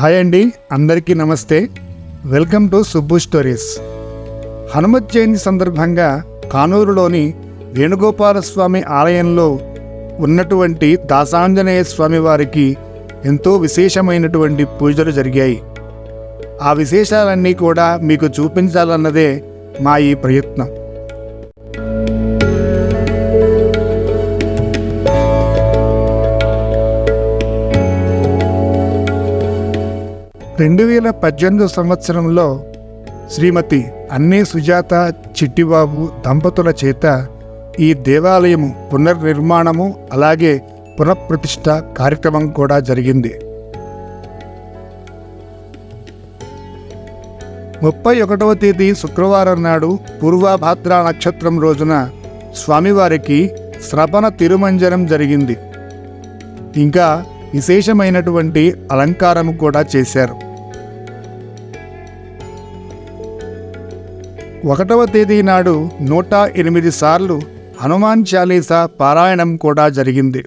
Hi అండి అందరికీ నమస్తే. Welcome to Subbu stories. Hanumat Jayanti సందర్భంగా కానూరులోని వేణుగోపాలస్వామి ఆలయంలో ఉన్నటువంటి దాసాంజనేయ స్వామి వారికి ఎంతో విశేషమైనటువంటి పూజలు జరిగాయి. ఆ విశేషాలన్నీ కూడా మీకు చూపించాలన్నదే మా ఈ ప్రయత్నం. రెండు వేల పద్దెనిమిది సంవత్సరంలో శ్రీమతి అన్నే సుజాత చిట్టిబాబు దంపతుల చేత ఈ దేవాలయము పునర్నిర్మాణము అలాగే పునఃప్రతిష్ఠ కార్యక్రమం కూడా జరిగింది. ముప్పై ఒకటవ తేదీ శుక్రవారం నాడు పూర్వభాద్ర నక్షత్రం రోజున స్వామివారికి శ్రవణ తిరుమంజనం జరిగింది. ఇంకా విశేషమైనటువంటి అలంకారం కూడా చేశారు. ఒకటవ తేదీ నాడు నూట ఎనిమిది సార్లు హనుమాన్ చాలీసా పారాయణం కూడా జరిగింది.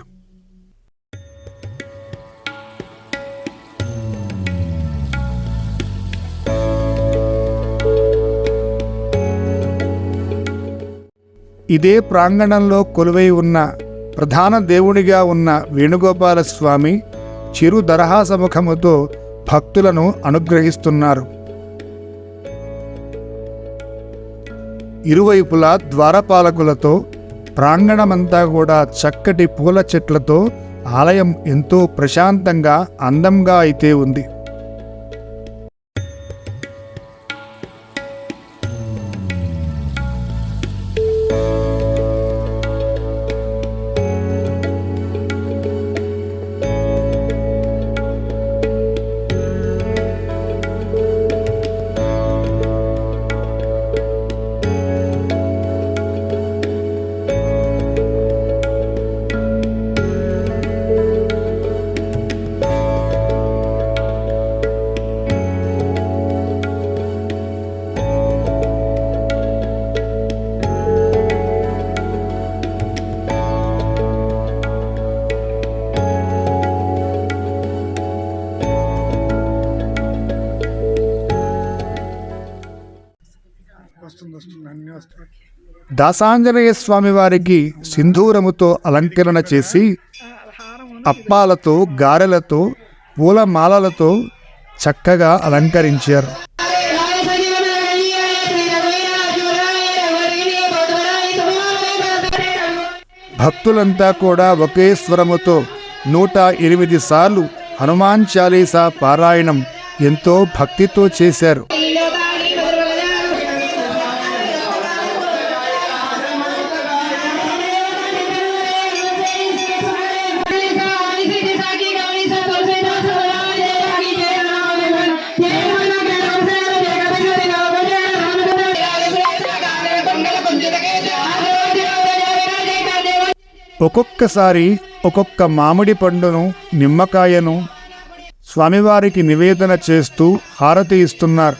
ఇదే ప్రాంగణంలో కొలువై ఉన్న ప్రధాన దేవుడిగా ఉన్న వేణుగోపాలస్వామి చిరు దరహాసముఖముతో భక్తులను అనుగ్రహిస్తున్నారు. ఇరువైపులా ద్వారపాలకులతో ప్రాంగణమంతా కూడా చక్కటి పూల చెట్లతో ఆలయం ఎంతో ప్రశాంతంగా అందంగా అయితే ఉంది. దాసాంజనేయ స్వామి వారికి సింధూరముతో అలంకరణ చేసి అప్పాలతో గారెలతో పూలమాలలతో చక్కగా అలంకరించారు. భక్తులంతా కూడా ఒకే స్వరముతో నూట ఎనిమిది సార్లు హనుమాన్ చాలీసా పారాయణం ఎంతో భక్తితో చేశారు. ఒక్కొక్కసారి ఒక్కొక్క మామిడి పండును నిమ్మకాయను స్వామివారికి నివేదన చేస్తూ హారతి ఇస్తున్నారు.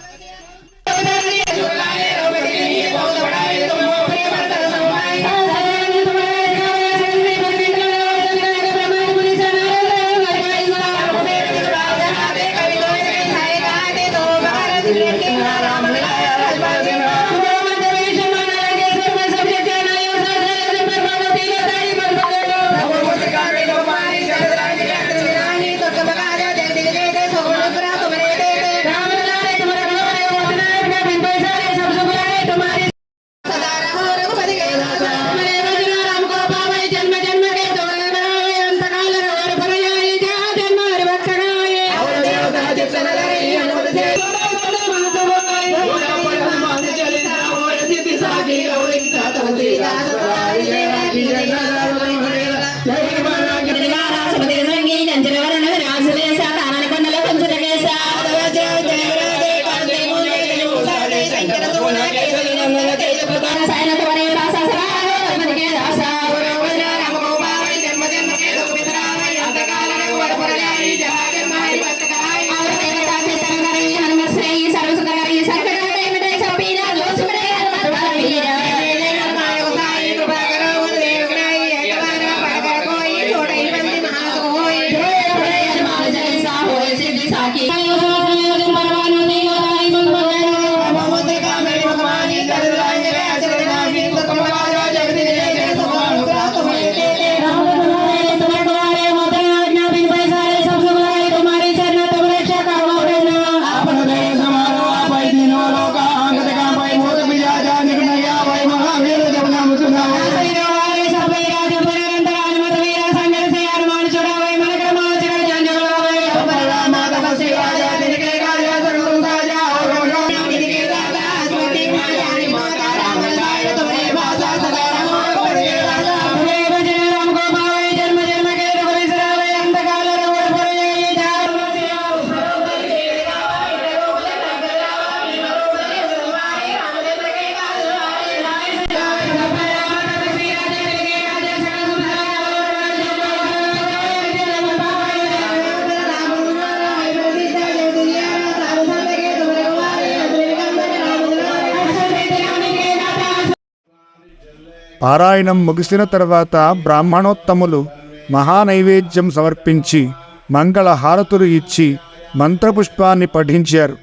పారాయణం ముగిసిన తర్వాత బ్రాహ్మణోత్తములు మహానైవేద్యం సమర్పించి మంగళ హారతులు ఇచ్చి మంత్రపుష్పాన్ని పఠించారు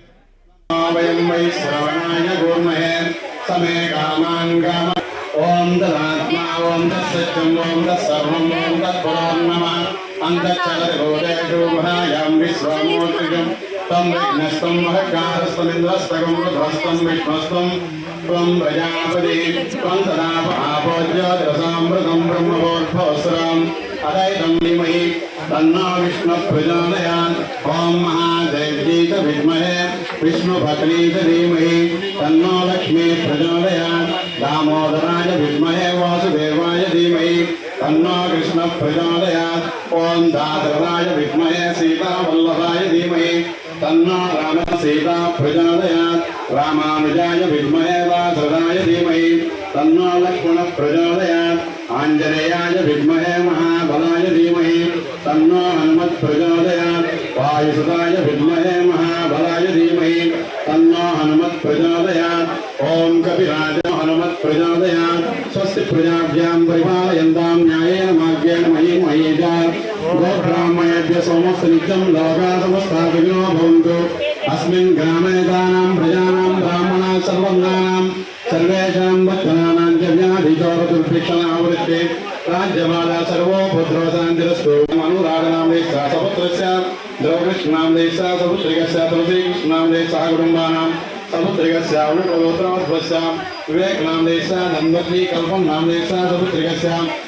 ం విష్ణస్తం त्वं प्रजापदे त्वं सदा पापोज्योतिरसामृतं ब्रह्मवोद्भवस्राम् अदैतं निमहि तन्नो विष्णुप्रचोदयात् ॐ महादेवगीत विद्महे विष्णुभक्नीत धीमहि तन्नो लक्ष्मी प्रचोदयात् दामोदराय विद्महे वासुदेवाय धीमहि तन्नो कृष्णप्रचोदयात् ॐ दादराय विद्महे सीतावल्लभाय धीमहि तन्नो रामसीता प्रचोदयात् రామానుజాయ విద్మహే వాసుదాయ ధీమహి తన్నో లక్ష్మణ ప్రచోదయాత్ ఆంజనేయాయ విద్మహే మహాబలాయ ధీమహి తన్నో హనుమత్ ప్రచోదయాత్ వాయుసుదాయ విద్మహే మహాబలాయ ధీమహి తన్నో హనుమత్ ప్రచోదయాత్ ఓం కపిరాజ హనుమత్ ప్రచోదయాత్ స్వస్తి ప్రజాభ్యాం పరిపాలయంతాం న్యాయేన మార్గేణ మహీ మహేజాత్ గోబ్రాహ్మణేభ్య సోమస్సు నిత్యం లోకా సమస్తా భవంతు अस्मिन् ग्रामे दानां प्रजानां ब्राह्मणा सर्वङ्गानां सर्वेषां वचनानां च व्याधिचौरदुर्भिक्षणावृत्ते राज्यमाला सर्वो भद्रवशान्तिरस्तु सा सपुत्रस्य द्रवकृष्णाम्ने सा सपुत्रिकस्य, तुलसीकृष्णाम्ने सा कुटुम्बानां सपुत्रिकस्य वृषगोत्रवध्वस्य विवेकनाम्ने सा धन्वत्री कल्पं नाम्ने सा सपुत्रिकस्य।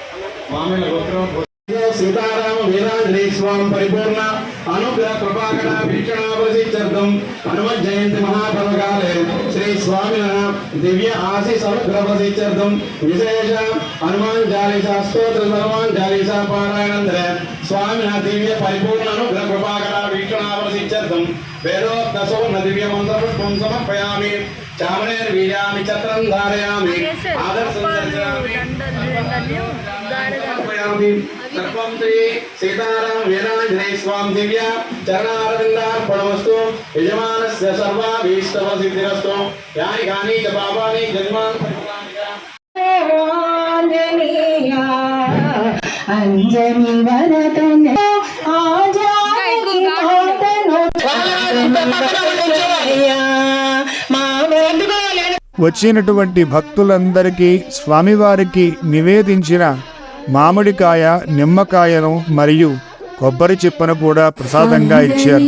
సీతారామ వీరాంజలి స్వామి పరిపూర్ణ అనుగ్రహ కృపాకట వీక్షణ ప్రసిద్ధం హనుమత్ జయంతి మహాపర్వకాలే శ్రీ స్వామిన దివ్య ఆశీస్ అనుగ్రహ ప్రసిద్ధం విశేష హనుమాన్ చాలీసా స్తోత్ర హనుమాన్ చాలీసా పారాయణందరే స్వామిన దివ్య పరిపూర్ణ అనుగ్రహ కృపాకట వీక్షణ ప్రసిద్ధం వేదోక్త సువర్ణ దివ్య మంత్ర పుష్పం సమర్పయామి. చామనేర్ వీర్యామి చత్రం ధారయామి. ఆదర్శం దర్శయామి సమర్పయామి సర్వం శ్రీ సీతారాం వీరాంజనేయ స్వామి దివ్య చరణారవిందార్పణమస్తు యజమానస్య సర్వాభీష్టవ సిద్ధిరస్తు యాని కాని చ పాపాని జన్మాన్ ఆంజనేయ అంజని వరదన ఆజాని తోటను మా వెంటుకోలేని వచ్చినటువంటి భక్తులందరికీ స్వామివారికి నివేదించిన మామిడికాయ నిమ్మకాయను మరియు కొబ్బరి చిప్పను కూడా ప్రసాదంగా ఇచ్చారు.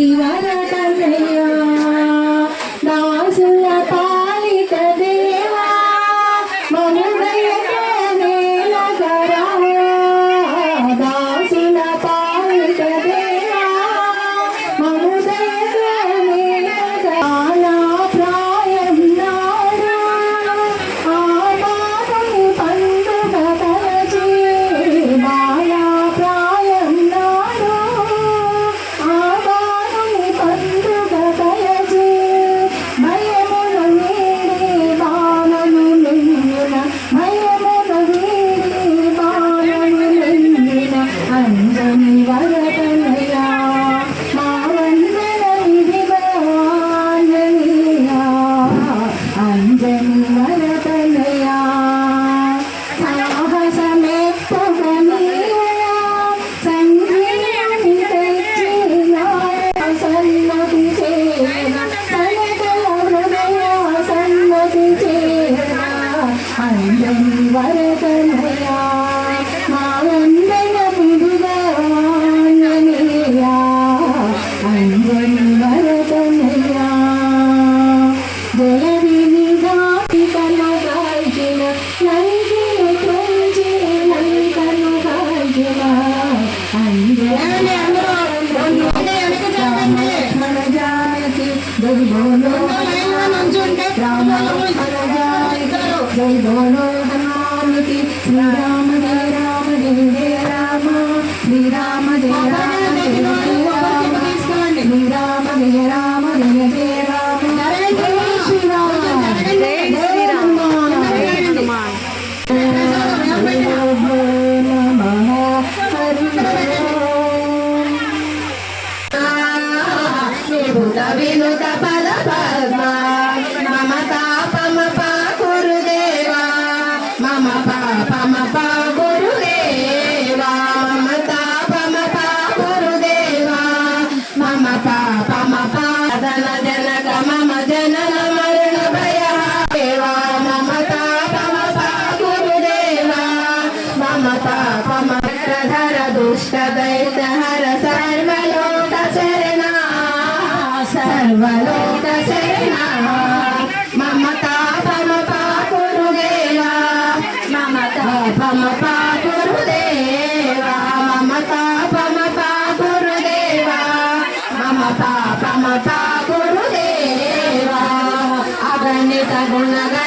I wanna.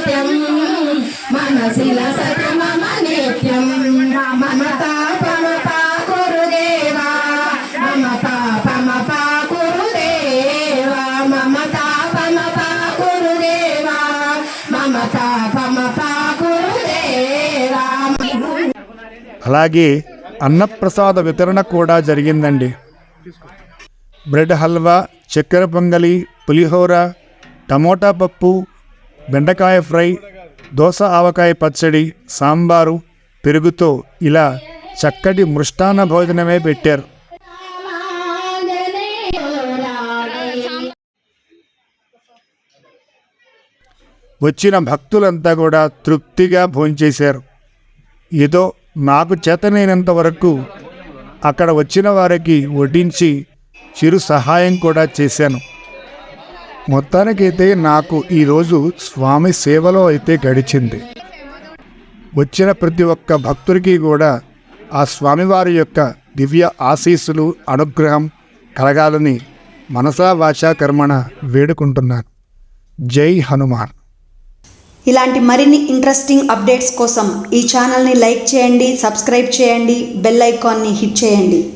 నిత్యం మనసిల సతు నిత్యం మమ తాపమ పా గురుదేవా మమ పాపమ పా గురుదేవా మమ తాపమ పా గురుదేవా మమ తాపమ గురుదేవా అలాగే అన్నప్రసాద వితరణ కూడా జరిగిందండి. బ్రెడ్ హల్వా చక్కెర పొంగలి పులిహోర టమోటా పప్పు బెండకాయ ఫ్రై దోస ఆవకాయ పచ్చడి సాంబారు పెరుగుతో ఇలా చక్కటి మృష్టాన్న భోజనమే పెట్టారు. వచ్చిన భక్తులంతా కూడా తృప్తిగా భోంచేశారు. ఏదో నాకు చేతనైనంత వరకు అక్కడ వచ్చిన వారికి వడ్డించి చిరు సహాయం కూడా చేశాను. మొత్తానికైతే నాకు ఈరోజు స్వామి సేవలో అయితే గడిచింది. వచ్చిన ప్రతి ఒక్క భక్తుడికి కూడా ఆ స్వామివారి యొక్క దివ్య ఆశీస్సులు అనుగ్రహం కలగాలని మనసా వాచా కర్మణ వేడుకుంటున్నాను. జై హనుమాన్. ఇలాంటి మరిన్ని ఇంట్రెస్టింగ్ అప్డేట్స్ కోసం ఈ ఛానల్ని లైక్ చేయండి సబ్స్క్రైబ్ చేయండి బెల్ ఐకాన్ని హిట్ చేయండి.